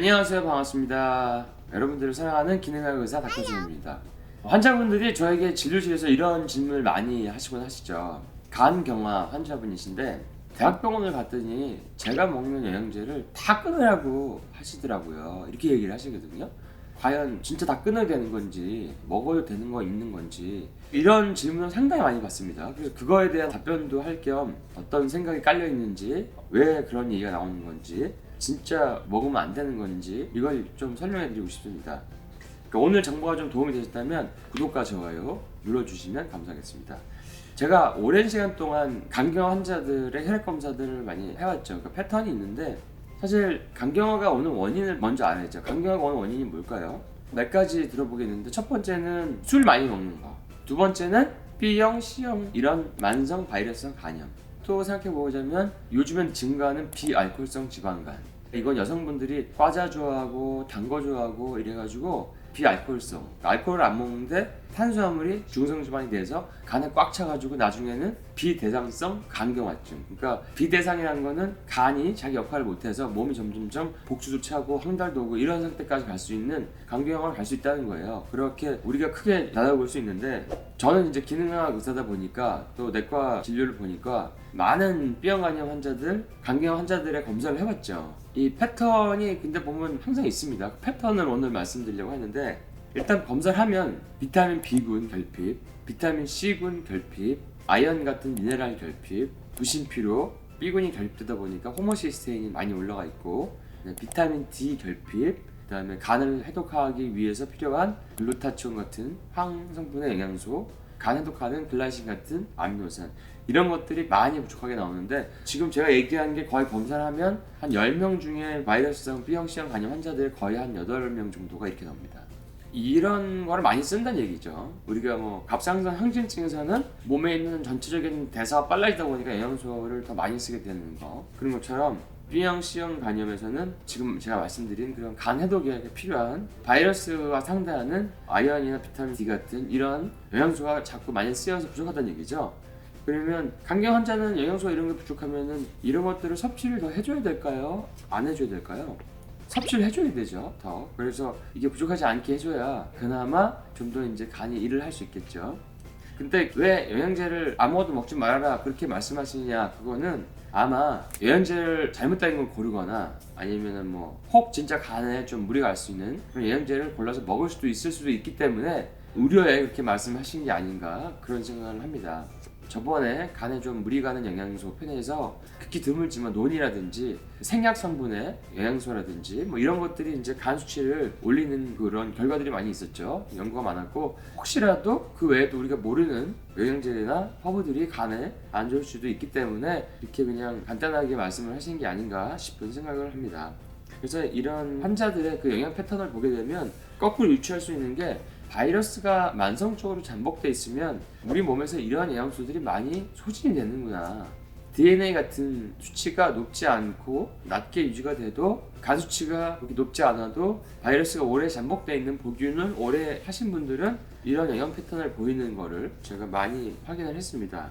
안녕하세요. 반갑습니다. 여러분들을 사랑하는 기능학 의사 닥터준입니다. 환자분들이 저에게 진료실에서 이런 질문을 많이 하시곤 하시죠. 간경화 환자분이신데 대학병원을 갔더니 제가 먹는 영양제를 다 끊으라고 하시더라고요. 이렇게 얘기를 하시거든요 과연 진짜 다 끊어야 되는 건지 먹어도 되는 거 있는 건지 이런 질문을 상당히 많이 받습니다. 그래서 그거에 대한 답변도 할 겸 어떤 생각이 깔려 있는지 왜 그런 얘기가 나오는 건지 진짜 먹으면 안 되는 건지 이걸 좀 설명해 드리고 싶습니다. 그러니까 오늘 정보가 좀 도움이 되셨다면 구독과 좋아요 눌러주시면 감사하겠습니다. 제가 오랜 시간 동안 간경화 환자들의 혈액 검사들을 많이 해왔죠. 그 패턴이 있는데 사실 간경화가 오는 원인을 먼저 알아야죠. 간경화가 오는 원인이 뭘까요? 몇 가지 들어보겠는데 첫 번째는 술 많이 먹는 거. 두 번째는 B형, C형 이런 만성 바이러스성 간염. 또 생각해 보자면 요즘엔 증가하는 비알코올성 지방간. 이건 여성분들이 과자 좋아하고 단 거 좋아하고 이래가지고 비알코올성. 알코올을 안 먹는데 탄수화물이 중성지방이 돼서 간에 꽉 차가지고 나중에는 비대상성 간경화증. 그러니까 비대상이라는 거는 간이 자기 역할을 못해서 몸이 점점점 복수도 차고 황달도 오고 이런 상태까지 갈 수 있는 간경화를 갈 수 있다는 거예요. 그렇게 우리가 크게 나눠볼 수 있는데 저는 이제 기능학 의사다 보니까 또 내과 진료를 보니까 많은 B형 간염 환자들, 간경 환자들의 검사를 해봤죠. 이 패턴이 근데 보면 항상 있습니다. 그 패턴을 오늘 말씀드리려고 하는데 일단 검사를 하면 비타민 B군 결핍, 비타민 C군 결핍, 아연 같은 미네랄 결핍, 부신 피로, B군이 결핍되다 보니까 호모시스테인이 많이 올라가 있고 네, 비타민 D 결핍, 그다음에 간을 해독하기 위해서 필요한 글루타치온 같은 황 성분의 영양소, 간 해독하는 글라이신 같은 아미노산 이런 것들이 많이 부족하게 나오는데 지금 제가 얘기한 게 거의 검사를 하면 한 10명 중에 바이러스성 B형 C형 간염 환자들 거의 한 8명 정도가 이렇게 나옵니다. 이런 거를 많이 쓴다는 얘기죠. 우리가 뭐 갑상선 항진증에서는 몸에 있는 전체적인 대사가 빨라지다 보니까 영양소를 더 많이 쓰게 되는 거 그런 것처럼 B형 C형 간염에서는 지금 제가 말씀드린 그런 간 해독에 필요한 바이러스와 상대하는 아연이나 비타민 D 같은 이런 영양소가 자꾸 많이 쓰여서 부족하다는 얘기죠. 그러면 간경 환자는 영양소 이런 게 부족하면은 이런 것들을 섭취를 더 해줘야 될까요? 안 해줘야 될까요? 섭취를 해줘야 되죠. 더 그래서 이게 부족하지 않게 해줘야 그나마 좀 더 이제 간이 일을 할 수 있겠죠. 근데 왜 영양제를 아무것도 먹지 말아라 그렇게 말씀하시느냐 그거는 아마 영양제를 잘못된 걸 고르거나 아니면은 뭐 혹 진짜 간에 좀 무리가 갈 수 있는 그런 영양제를 골라서 먹을 수도 있을 수도 있기 때문에 우려에 그렇게 말씀하신 게 아닌가 그런 생각을 합니다. 저번에 간에 좀 무리 가는 영양소 편에서 극히 드물지만 논이라든지 생약 성분의 영양소라든지 뭐 이런 것들이 이제 간 수치를 올리는 그런 결과들이 많이 있었죠. 연구가 많았고 혹시라도 그 외에도 우리가 모르는 영양제나 허브들이 간에 안 좋을 수도 있기 때문에 이렇게 그냥 간단하게 말씀을 하신 게 아닌가 싶은 생각을 합니다. 그래서 이런 환자들의 그 영양 패턴을 보게 되면 거꾸로 유추할 수 있는 게 바이러스가 만성적으로 잠복돼 있으면 우리 몸에서 이러한 영양소들이 많이 소진이 되는구나. DNA 같은 수치가 높지 않고 낮게 유지가 돼도 간 수치가 그렇게 높지 않아도 바이러스가 오래 잠복돼 있는 복균을 오래 하신 분들은 이런 영양 패턴을 보이는 거를 제가 많이 확인을 했습니다.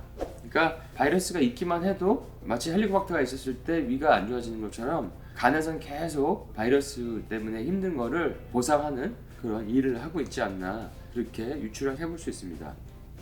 그러니까 바이러스가 있기만 해도 마치 헬리코박터가 있었을 때 위가 안 좋아지는 것처럼 간에선 계속 바이러스 때문에 힘든 거를 보상하는 그런 일을 하고 있지 않나 그렇게 유추를 해볼 수 있습니다.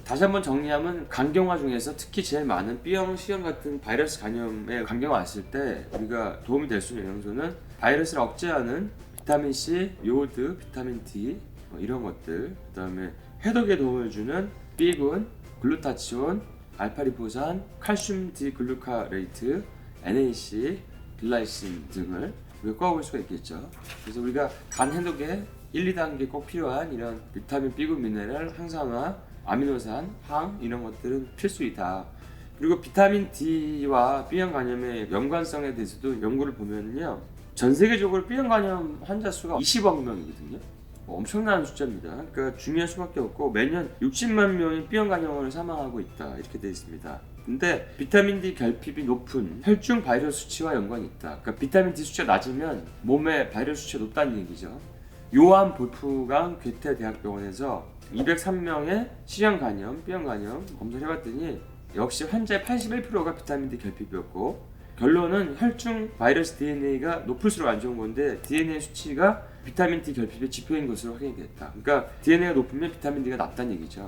다시 한번 정리하면 간경화 중에서 특히 제일 많은 B형, C형 같은 바이러스 간염에 간경화 왔을 때 우리가 도움이 될 수 있는 영양소는 바이러스를 억제하는 비타민 C, 요오드, 비타민 D 뭐 이런 것들 그다음에 해독에 도움을 주는 B군, 글루타치온, 알파리포산, 칼슘 디글루카레이트, NAC, 글라이신 등을 꼽아볼 수가 있겠죠. 그래서 우리가 간 해독에 1, 2단계 꼭 필요한 이런 비타민 B군 미네랄, 항산화, 아미노산, 황 이런 것들은 필수이다. 그리고 비타민 D와 B형 간염의 연관성에 대해서도 연구를 보면요. 전 세계적으로 B형 간염 환자 수가 20억 명이거든요. 뭐 엄청난 숫자입니다. 그러니까 중요할 수밖에 없고 매년 60만 명이 B형 간염으로 사망하고 있다 이렇게 되어 있습니다. 근데 비타민 D 결핍이 높은 혈중 바이러스 수치와 연관이 있다. 그러니까 비타민 D 수치가 낮으면 몸에 바이러스 수치가 높다는 얘기죠. 요한 볼프강 괴테 대학병원에서 203명의 C형 간염, B형 간염 검사를 해봤더니 역시 환자의 81%가 비타민 D 결핍이었고 결론은 혈중 바이러스 DNA가 높을수록 안 좋은 건데 DNA 수치가 비타민 D 결핍의 지표인 것으로 확인이 됐다. 그러니까 DNA가 높으면 비타민 D가 낮다는 얘기죠.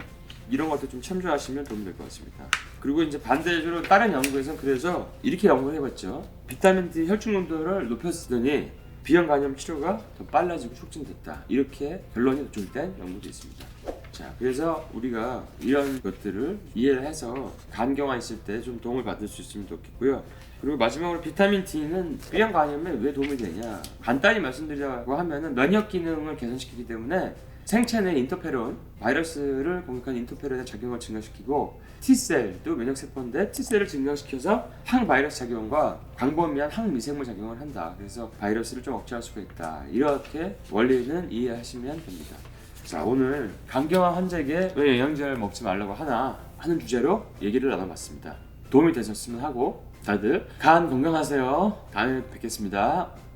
이런 것도 좀 참조하시면 도움이 될 것 같습니다. 그리고 이제 반대적으로 다른 연구에서 그래서 이렇게 연구를 해봤죠. 비타민 D 혈중 농도를 높였더니 비형 간염 치료가 더 빨라지고 촉진됐다. 이렇게 결론이 도출된 연구도 있습니다. 자, 그래서 우리가 이런 것들을 이해를 해서 간경화 있을 때 좀 도움을 받을 수 있으면 좋겠고요. 그리고 마지막으로 비타민 D는 B형 간염에 왜 도움이 되냐? 간단히 말씀드리자고 하면은 면역 기능을 개선시키기 때문에 생체 내 인터페론, 바이러스를 공격하는 인터페론의 작용을 증가시키고 T셀도 면역세포인데 T셀을 증강시켜서 항바이러스 작용과 광범위한 항미생물 작용을 한다. 그래서 바이러스를 좀 억제할 수가 있다. 이렇게 원리는 이해하시면 됩니다. 자 오늘 간경화 환자에게 왜 영양제를 먹지 말라고 하나 하는 주제로 얘기를 나눠봤습니다. 도움이 되셨으면 하고 다들 간 건강하세요. 다음에 뵙겠습니다.